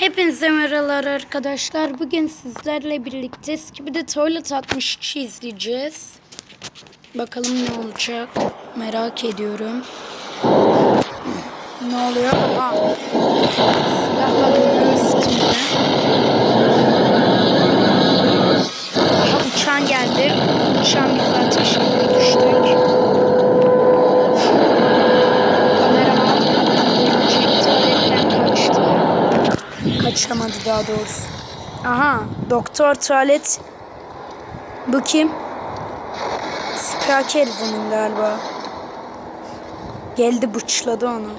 Hepinize merhabalar arkadaşlar. Bugün sizlerle birlikte gibi de Toilet 63 izleyeceğiz. Bakalım ne olacak. Merak ediyorum. Ne oluyor? Aa. Kaçamadı daha doğrusu. Aha doktor tuvalet. Bu kim? Spraker bunun galiba. Geldi bıçladı onu.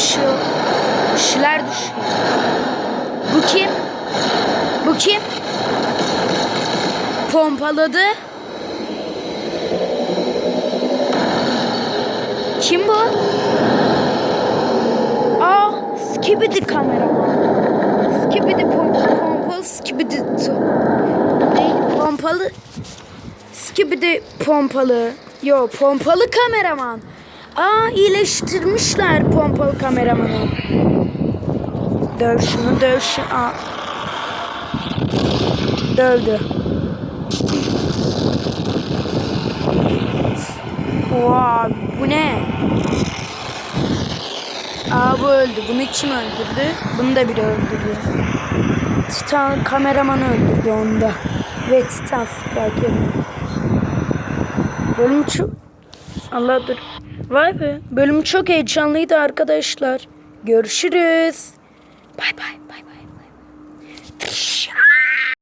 Bir şeyler düşüyor. Bu kim? Bu kim? Pompaladı. Kim bu? Aa, skibidi kameraman. Skibidi pom pompalı skibidi tu- ne? Pompalı skibidi pompalı. Yo pompalı kameraman. Aa iyileştirmişler pompalı kameramanı. Döv şunu döv şunu. Aa. Dövdü. Vay bu ne? Aa bu öldü. Bunu kim öldürdü? Bunu da biri öldürdü. Titan kameramanı öldürdü onu da. Ve Titan Spiker. Bölüm çok... Allah dur. Vay be. Bölüm çok heyecanlıydı arkadaşlar. Görüşürüz. Bay bay bay bay.